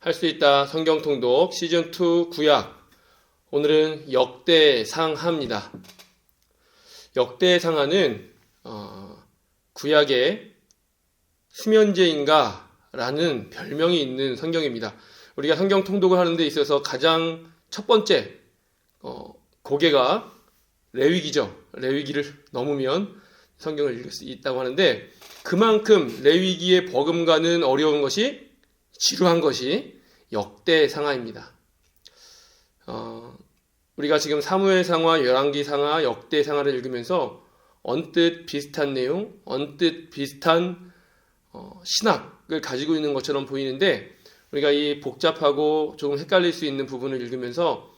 할 수 있다 성경 통독 시즌 2 구약 오늘은 역대상하입니다. 역대상하는 어, 구약의 수면제인가라는 별명이 있는 성경입니다. 우리가 성경 통독을 하는 데 있어서 가장 첫 번째 어, 고개가 레위기죠. 레위기를 넘으면 성경을 읽을 수 있다고 하는데 그만큼 레위기의 버금가는 어려운 것이 지루한 것이 역대 상하입니다. 어, 우리가 지금 사무엘 상하, 열왕기 상하, 역대 상하를 읽으면서 언뜻 비슷한 내용, 언뜻 비슷한 어, 신학을 가지고 있는 것처럼 보이는데 우리가 이 복잡하고 조금 헷갈릴 수 있는 부분을 읽으면서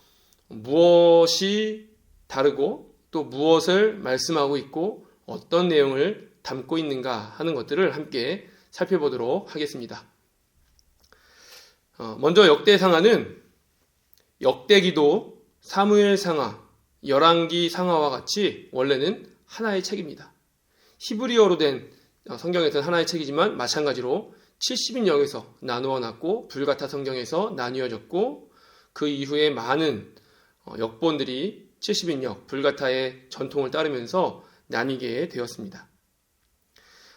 무엇이 다르고 또 무엇을 말씀하고 있고 어떤 내용을 담고 있는가 하는 것들을 함께 살펴보도록 하겠습니다. 어, 먼저 역대상하는 역대기도 사무엘 상하, 열왕기 상하와 같이 원래는 하나의 책입니다. 히브리어로 된 어, 성경에서는 하나의 책이지만 마찬가지로 70인역에서 나누어 놨고 불가타 성경에서 나뉘어졌고 그 이후에 많은 어, 역본들이 70인 역 불가타의 전통을 따르면서 나뉘게 되었습니다.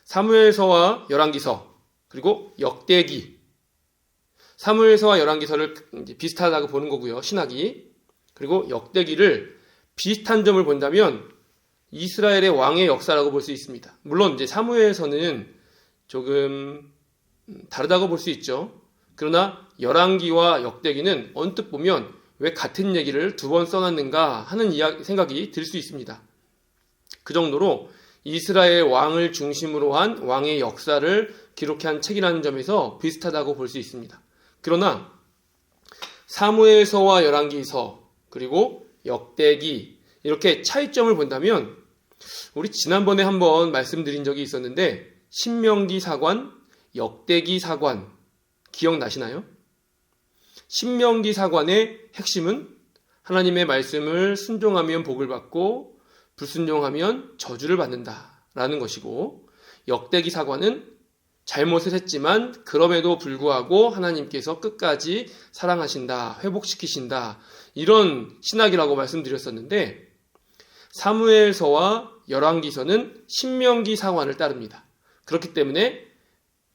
사무엘서와 열왕기서 그리고 역대기 사무엘서와 열왕기서를 비슷하다고 보는 거고요. 신학이. 그리고 역대기를 비슷한 점을 본다면 이스라엘의 왕의 역사라고 볼 수 있습니다. 물론 이제 사무엘서는 조금 다르다고 볼 수 있죠. 그러나 열왕기와 역대기는 언뜻 보면 왜 같은 얘기를 두 번 써놨는가 하는 생각이 들 수 있습니다. 그 정도로 이스라엘 왕을 중심으로 한 왕의 역사를 기록한 책이라는 점에서 비슷하다고 볼 수 있습니다. 그러나 사무엘서와 열왕기서 그리고 역대기 이렇게 차이점을 본다면 우리 지난번에 한번 말씀드린 적이 있었는데 신명기 사관, 역대기 사관 기억나시나요? 신명기 사관의 핵심은 하나님의 말씀을 순종하면 복을 받고 불순종하면 저주를 받는다라는 것이고 역대기 사관은 잘못을 했지만 그럼에도 불구하고 하나님께서 끝까지 사랑하신다, 회복시키신다. 이런 신학이라고 말씀드렸었는데 사무엘서와 열왕기서는 신명기 상환을 따릅니다. 그렇기 때문에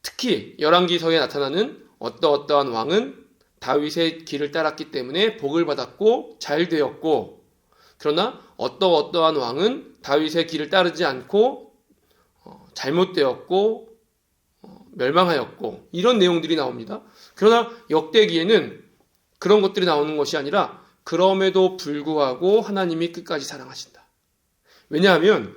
특히 열왕기서에 나타나는 어떠어떠한 왕은 다윗의 길을 따랐기 때문에 복을 받았고 잘 되었고 그러나 어떠어떠한 왕은 다윗의 길을 따르지 않고 어, 잘못되었고 멸망하였고 이런 내용들이 나옵니다. 그러나 역대기에는 그런 것들이 나오는 것이 아니라 그럼에도 불구하고 하나님이 끝까지 사랑하신다. 왜냐하면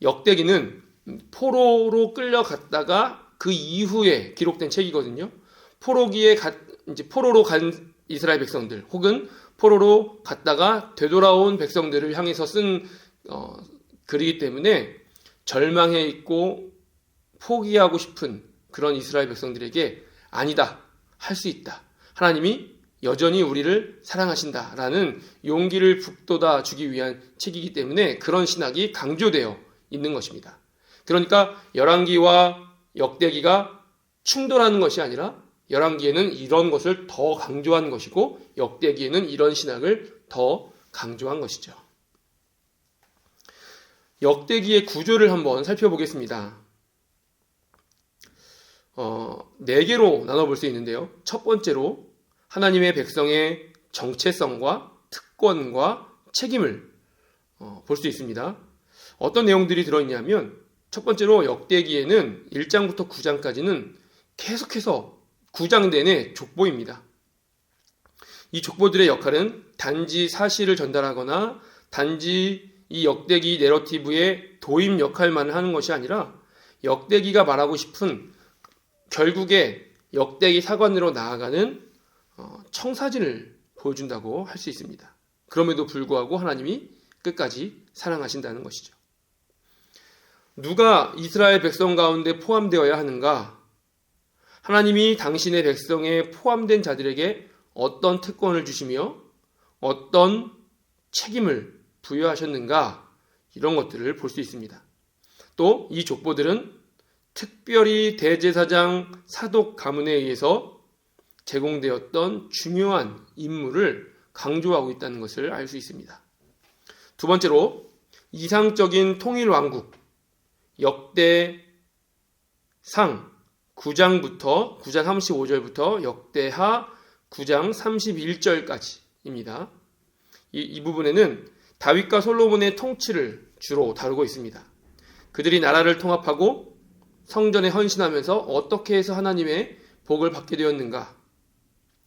역대기는 포로로 끌려갔다가 그 이후에 기록된 책이거든요. 포로기에 가, 이제 포로로 간 이스라엘 백성들 혹은 포로로 갔다가 되돌아온 백성들을 향해서 쓴 어, 글이기 때문에 절망해 있고 포기하고 싶은 그런 이스라엘 백성들에게 아니다. 할 수 있다. 하나님이 여전히 우리를 사랑하신다 라는 용기를 북돋아 주기 위한 책이기 때문에 그런 신학이 강조되어 있는 것입니다. 그러니까 열왕기와 역대기가 충돌하는 것이 아니라 열왕기에는 이런 것을 더 강조한 것이고 역대기에는 이런 신학을 더 강조한 것이죠. 역대기의 구조를 한번 살펴보겠습니다. 어, 네 개로 나눠볼 수 있는데요. 첫 번째로 하나님의 백성의 정체성과 특권과 책임을 어, 볼 수 있습니다. 어떤 내용들이 들어있냐면 첫 번째로 역대기에는 1장부터 9장까지는 계속해서 9장 내내 족보입니다. 이 족보들의 역할은 단지 사실을 전달하거나 단지 이 역대기 내러티브의 도임 역할만을 하는 것이 아니라 역대기가 말하고 싶은 결국에 역대기 사관으로 나아가는 어, 청사진을 보여준다고 할 수 있습니다. 그럼에도 불구하고 하나님이 끝까지 사랑하신다는 것이죠. 누가 이스라엘 백성 가운데 포함되어야 하는가? 하나님이 당신의 백성에 포함된 자들에게 어떤 특권을 주시며 어떤 책임을 부여하셨는가? 이런 것들을 볼 수 있습니다. 또 이 족보들은 특별히 대제사장 사독 가문에 의해서 제공되었던 중요한 임무를 강조하고 있다는 것을 알 수 있습니다. 두 번째로 이상적인 통일 왕국 역대 상 9장부터 9장 35절부터 역대하 9장 31절까지입니다. 이, 이 부분에는 다윗과 솔로몬의 통치를 주로 다루고 있습니다. 그들이 나라를 통합하고 성전에 헌신하면서 어떻게 해서 하나님의 복을 받게 되었는가?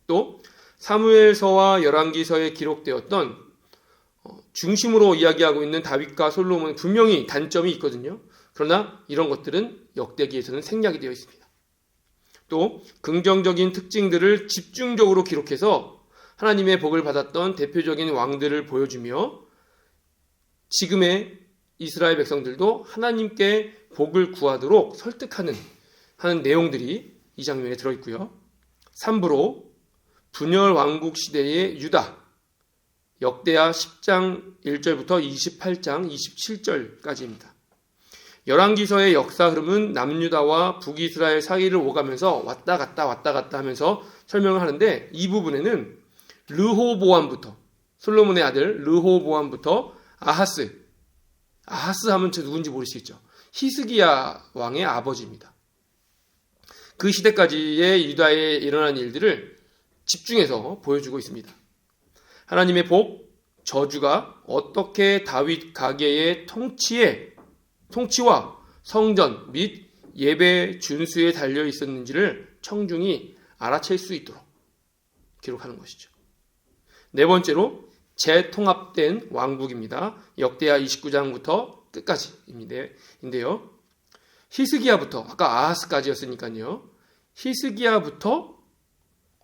또 사무엘서와 열왕기서에 기록되었던 어, 중심으로 이야기하고 있는 다윗과 솔로몬 분명히 단점이 있거든요. 그러나 이런 것들은 역대기에서는 생략이 되어 있습니다. 또 긍정적인 특징들을 집중적으로 기록해서 하나님의 복을 받았던 대표적인 왕들을 보여주며 지금의 이스라엘 백성들도 하나님께 복을 구하도록 설득하는 하는 내용들이 이 장면에 들어 있고요. 3부로 분열 왕국 시대의 유다 역대하 10장 1절부터 28장 27절까지입니다. 열왕기서의 역사 흐름은 남유다와 북이스라엘 사이를 오가면서 왔다 갔다 왔다 갔다 하면서 설명을 하는데 이 부분에는 르호보암부터 솔로몬의 아들 르호보암부터 아하스 아하스 하면 저 누군지 모르시겠죠. 히스기야 왕의 아버지입니다. 그 시대까지의 유다에 일어난 일들을 집중해서 보여주고 있습니다. 하나님의 복, 저주가 어떻게 다윗 가계의 통치에 통치와 성전 및 예배 준수에 달려 있었는지를 청중이 알아챌 수 있도록 기록하는 것이죠. 네 번째로 재통합된 왕국입니다. 역대하 29장부터 끝까지인데요. 히스기야부터 아까 아하스까지였으니까요. 히스기야부터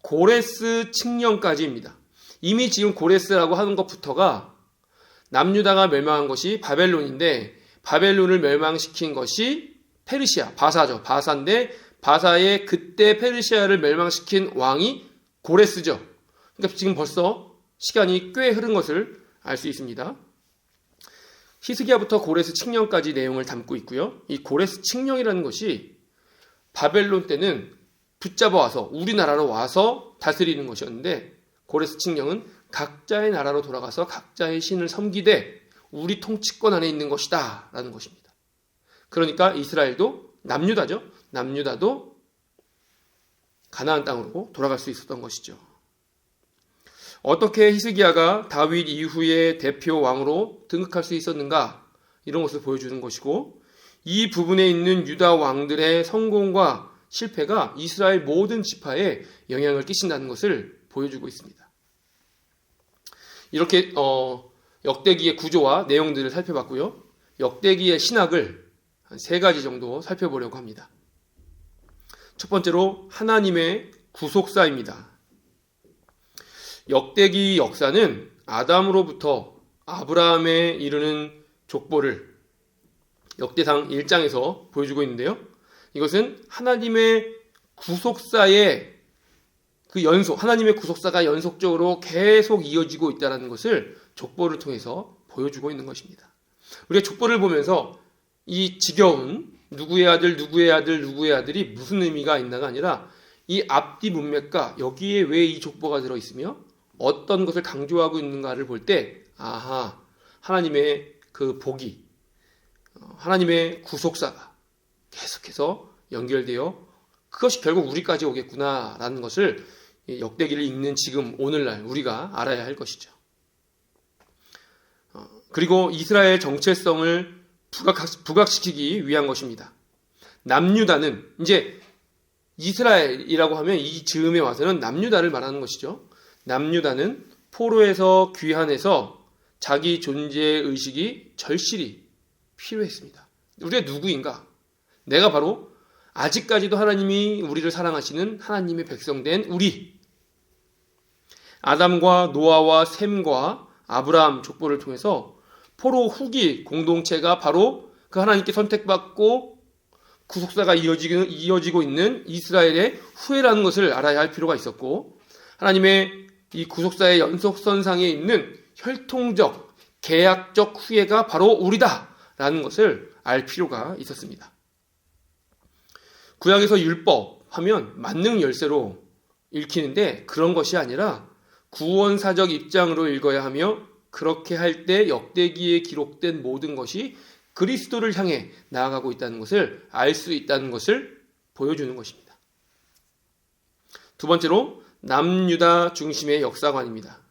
고레스 칙령까지입니다. 이미 지금 고레스라고 하는 것부터가 남유다가 멸망한 것이 바벨론인데 바벨론을 멸망시킨 것이 페르시아, 바사죠. 바사인데 바사의 그때 페르시아를 멸망시킨 왕이 고레스죠. 그러니까 지금 벌써 시간이 꽤 흐른 것을 알 수 있습니다. 히스기야부터 고레스 칙령까지 내용을 담고 있고요. 이 고레스 칙령이라는 것이 바벨론 때는 붙잡아 와서 우리나라로 와서 다스리는 것이었는데 고레스 칙령은 각자의 나라로 돌아가서 각자의 신을 섬기되 우리 통치권 안에 있는 것이다 라는 것입니다. 그러니까 이스라엘도 남유다죠. 남유다도 가나안 땅으로 돌아갈 수 있었던 것이죠. 어떻게 히스기야가 다윗 이후의 대표 왕으로 등극할 수 있었는가 이런 것을 보여주는 것이고 이 부분에 있는 유다 왕들의 성공과 실패가 이스라엘 모든 지파에 영향을 끼친다는 것을 보여주고 있습니다. 이렇게 어, 역대기의 구조와 내용들을 살펴봤고요. 역대기의 신학을 한 세 가지 정도 살펴보려고 합니다. 첫 번째로 하나님의 구속사입니다. 역대기 역사는 아담으로부터 아브라함에 이르는 족보를 역대상 1장에서 보여주고 있는데요. 이것은 하나님의 구속사의 그 연속, 하나님의 구속사가 연속적으로 계속 이어지고 있다는 것을 족보를 통해서 보여주고 있는 것입니다. 우리가 족보를 보면서 이 지겨운 누구의 아들, 누구의 아들, 누구의 아들이 무슨 의미가 있나가 아니라 이 앞뒤 문맥과 여기에 왜 이 족보가 들어있으며 어떤 것을 강조하고 있는가를 볼 때, 아하, 하나님의 그 복이, 어, 하나님의 구속사가 계속해서 연결되어 그것이 결국 우리까지 오겠구나라는 것을 역대기를 읽는 지금 오늘날 우리가 알아야 할 것이죠. 어, 그리고 이스라엘 정체성을 부각, 시키기 위한 것입니다. 남유다는 이제 이스라엘이라고 하면 이 즈음에 와서는 남유다를 말하는 것이죠. 남유다는 포로에서 귀환해서 자기 존재 의식이 절실히 필요했습니다. 우리가 누구인가? 내가 바로 아직까지도 하나님이 우리를 사랑하시는 하나님의 백성된 우리. 아담과 노아와 샘과 아브라함 족보를 통해서 포로 후기 공동체가 바로 그 하나님께 선택받고 구속사가 이어지고, 있는 이스라엘의 후예라는 것을 알아야 할 필요가 있었고 하나님의 이 구속사의 연속선상에 있는 혈통적, 계약적 후예가 바로 우리다라는 것을 알 필요가 있었습니다. 구약에서 율법 하면 만능 열쇠로 읽히는데 그런 것이 아니라 구원사적 입장으로 읽어야 하며 그렇게 할 때 역대기에 기록된 모든 것이 그리스도를 향해 나아가고 있다는 것을 알 수 있다는 것을 보여주는 것입니다. 두 번째로 남유다 중심의 역사관입니다.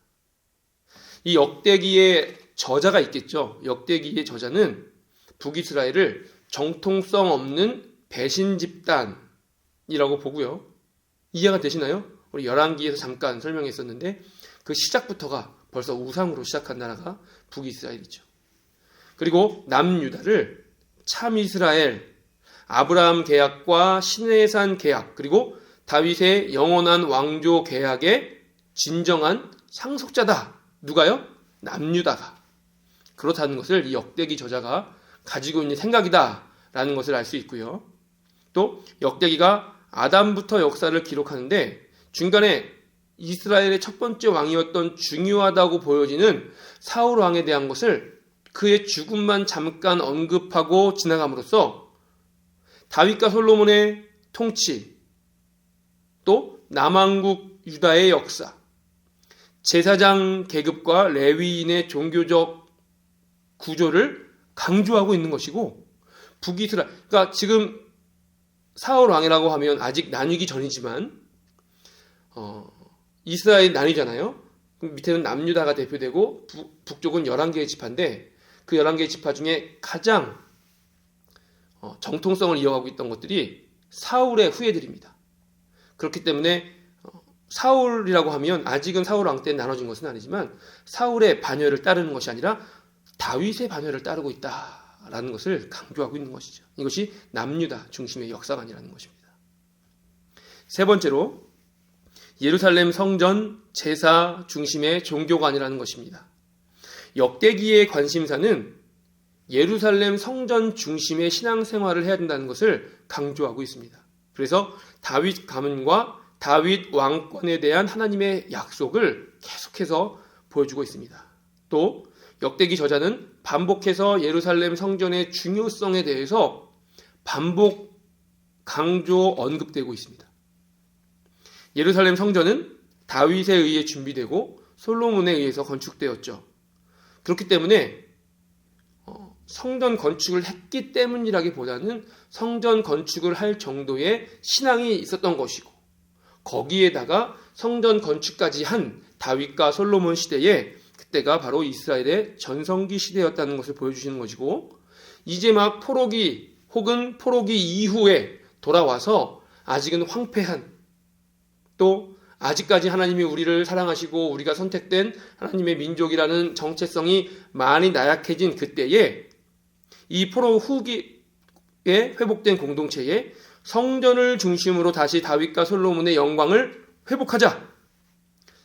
이 역대기의 저자가 있겠죠. 역대기의 저자는 북이스라엘을 정통성 없는 배신 집단이라고 보고요. 이해가 되시나요? 우리 열왕기에서 잠깐 설명했었는데 그 시작부터가 벌써 우상으로 시작한 나라가 북이스라엘이죠. 그리고 남유다를 참 이스라엘, 아브라함 계약과 신해산 계약, 그리고 다윗의 영원한 왕조 계약의 진정한 상속자다. 누가요? 남유다가. 그렇다는 것을 이 역대기 저자가 가지고 있는 생각이다 라는 것을 알 수 있고요. 또 역대기가 아담부터 역사를 기록하는데 중간에 이스라엘의 첫 번째 왕이었던 중요하다고 보여지는 사울 왕에 대한 것을 그의 죽음만 잠깐 언급하고 지나감으로써 다윗과 솔로몬의 통치, 또 남왕국 유다의 역사, 제사장 계급과 레위인의 종교적 구조를 강조하고 있는 것이고 북이스라엘, 그러니까 지금 사울 왕이라고 하면 아직 나뉘기 전이지만 어, 이스라엘 나뉘잖아요. 밑에는 남유다가 대표되고 북, 북쪽은 11개의 지파인데 그 11개의 지파 중에 가장 어, 정통성을 이어가고 있던 것들이 사울의 후예들입니다. 그렇기 때문에 어, 사울이라고 하면 아직은 사울 왕 때 나눠진 것은 아니지만 사울의 반열을 따르는 것이 아니라 다윗의 반열을 따르고 있다라는 것을 강조하고 있는 것이죠. 이것이 남유다 중심의 역사관이라는 것입니다. 세 번째로 예루살렘 성전 제사 중심의 종교관이라는 것입니다. 역대기의 관심사는 예루살렘 성전 중심의 신앙생활을 해야 된다는 것을 강조하고 있습니다. 그래서 다윗 가문과 다윗 왕권에 대한 하나님의 약속을 계속해서 보여주고 있습니다. 또 역대기 저자는 반복해서 예루살렘 성전의 중요성에 대해서 반복 강조 언급되고 있습니다. 예루살렘 성전은 다윗에 의해 준비되고 솔로몬에 의해서 건축되었죠. 그렇기 때문에 어, 성전 건축을 했기 때문이라기보다는 성전 건축을 할 정도의 신앙이 있었던 것이고 거기에다가 성전 건축까지 한 다윗과 솔로몬 시대에 그때가 바로 이스라엘의 전성기 시대였다는 것을 보여주시는 것이고 이제 막 포로기 혹은 포로기 이후에 돌아와서 아직은 황폐한 또 아직까지 하나님이 우리를 사랑하시고 우리가 선택된 하나님의 민족이라는 정체성이 많이 나약해진 그때에 이 포로 후기에 회복된 공동체에 성전을 중심으로 다시 다윗과 솔로몬의 영광을 회복하자.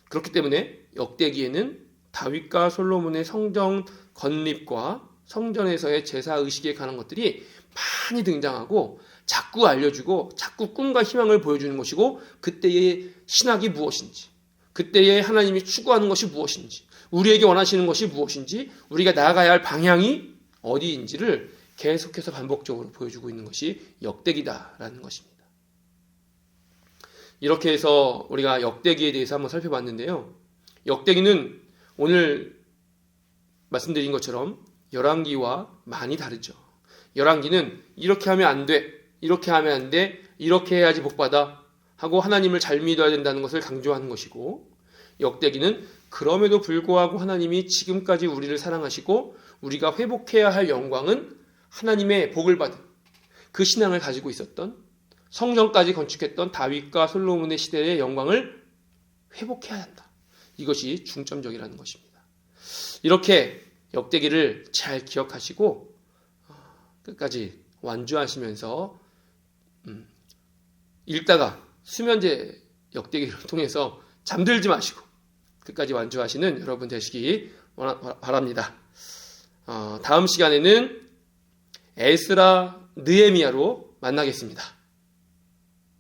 그렇기 때문에 역대기에는 다윗과 솔로몬의 성전 건립과 성전에서의 제사 의식에 관한 것들이 많이 등장하고 자꾸 알려주고 자꾸 꿈과 희망을 보여주는 것이고 그때의 신학이 무엇인지 그때의 하나님이 추구하는 것이 무엇인지 우리에게 원하시는 것이 무엇인지 우리가 나아가야 할 방향이 어디인지를 계속해서 반복적으로 보여주고 있는 것이 역대기다라는 것입니다. 이렇게 해서 우리가 역대기에 대해서 한번 살펴봤는데요. 역대기는 오늘 말씀드린 것처럼 열왕기와 많이 다르죠. 열왕기는 이렇게 하면 안 돼. 이렇게 하면 안 돼. 이렇게 해야지 복 받아. 하고 하나님을 잘 믿어야 된다는 것을 강조하는 것이고 역대기는 그럼에도 불구하고 하나님이 지금까지 우리를 사랑하시고 우리가 회복해야 할 영광은 하나님의 복을 받은 그 신앙을 가지고 있었던 성전까지 건축했던 다윗과 솔로몬의 시대의 영광을 회복해야 한다. 이것이 중점적이라는 것입니다. 이렇게 역대기를 잘 기억하시고 어, 끝까지 완주하시면서 음, 읽다가 수면제 역대기를 통해서 잠들지 마시고 끝까지 완주하시는 여러분 되시기 바랍니다. 어, 다음 시간에는 에스라 느에미아로 만나겠습니다.